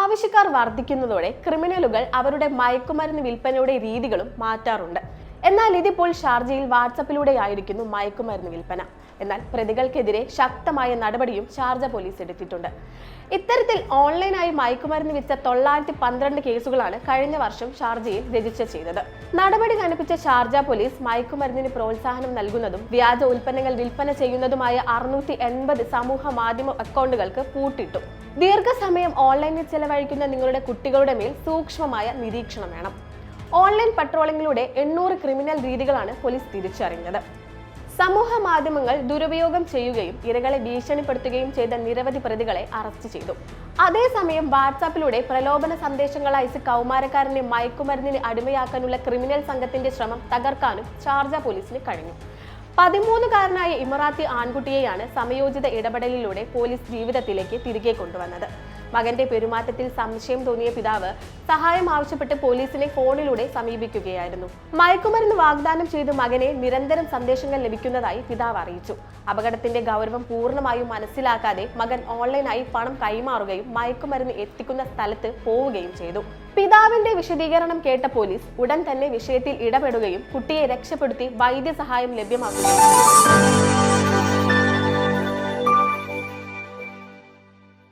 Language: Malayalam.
ആവശ്യക്കാർ വർദ്ധിക്കുന്നതോടെ ക്രിമിനലുകൾ അവരുടെ മയക്കുമരുന്ന് വിൽപ്പനയുടെ രീതികളും മാറ്റാറുണ്ട്. എന്നാൽ ഇതിപ്പോൾ ഷാർജയിൽ വാട്സപ്പിലൂടെയായിരിക്കുന്നു മയക്കുമരുന്ന് വിൽപ്പന. എന്നാൽ പ്രതികൾക്കെതിരെ ശക്തമായ നടപടിയും ഷാർജ പോലീസ് എടുത്തിട്ടുണ്ട്. ഇത്തരത്തിൽ ഓൺലൈനായി മയക്കുമരുന്ന് വിറ്റ തൊള്ളായിരത്തി പന്ത്രണ്ട് കേസുകളാണ് കഴിഞ്ഞ വർഷം ഷാർജയിൽ രജിസ്റ്റർ ചെയ്തത്. നടപടി കനപ്പിച്ച ഷാർജ പോലീസ് മയക്കുമരുന്നിന് പ്രോത്സാഹനം നൽകുന്നതും വ്യാജ ഉൽപ്പന്നങ്ങൾ വിൽപ്പന ചെയ്യുന്നതുമായ അറുന്നൂറ്റി എൺപത് സമൂഹ മാധ്യമ അക്കൗണ്ടുകൾക്ക് പൂട്ടിട്ടു ദീർഘസമയം ഓൺലൈനിൽ ചെലവഴിക്കുന്ന നിങ്ങളുടെ കുട്ടികളുടെ മേൽ സൂക്ഷ്മമായ നിരീക്ഷണം വേണം. ഓൺലൈൻ പട്രോളിംഗിലൂടെ എണ്ണൂറ് ക്രിമിനൽ രീതികളാണ് പോലീസ് തിരിച്ചറിഞ്ഞത്. സമൂഹ മാധ്യമങ്ങൾ ദുരുപയോഗം ചെയ്യുകയും ഇരകളെ ഭീഷണിപ്പെടുത്തുകയും ചെയ്ത നിരവധി പ്രതികളെ അറസ്റ്റ് ചെയ്തു. അതേസമയം വാട്സാപ്പിലൂടെ പ്രലോഭന സന്ദേശങ്ങൾ അയച്ച് കൗമാരക്കാരനെ മയക്കുമരുന്നിന് അടിമയാക്കാനുള്ള ക്രിമിനൽ സംഘത്തിന്റെ ശ്രമം തകർക്കാനും ഷാർജ പോലീസിന് കഴിഞ്ഞു. പതിമൂന്നുകാരനായ ഇമറാത്തി ആൺകുട്ടിയെയാണ് സമയോചിത ഇടപെടലിലൂടെ പോലീസ് ജീവിതത്തിലേക്ക് തിരികെ കൊണ്ടുവന്നത്. മകന്റെ പെരുമാറ്റത്തിൽ സംശയം തോന്നിയ പിതാവ് സഹായം ആവശ്യപ്പെട്ട് പോലീസിനെ ഫോണിലൂടെ സമീപിക്കുകയായിരുന്നു. മയക്കുമരുന്ന് വാഗ്ദാനം ചെയ്ത് മകനെ നിരന്തരം സന്ദേശങ്ങൾ ലഭിക്കുന്നതായി പിതാവ് അറിയിച്ചു. അപകടത്തിന്റെ ഗൗരവം പൂർണമായും മനസ്സിലാക്കാതെ മകൻ ഓൺലൈനായി പണം കൈമാറുകയും മയക്കുമരുന്ന് എത്തിക്കുന്ന സ്ഥലത്ത് പോവുകയും ചെയ്തു. പിതാവിന്റെ വിശദീകരണം കേട്ട പോലീസ് ഉടൻ തന്നെ വിഷയത്തിൽ ഇടപെടുകയും കുട്ടിയെ രക്ഷപ്പെടുത്തി വൈദ്യസഹായം ലഭ്യമാക്കുകയും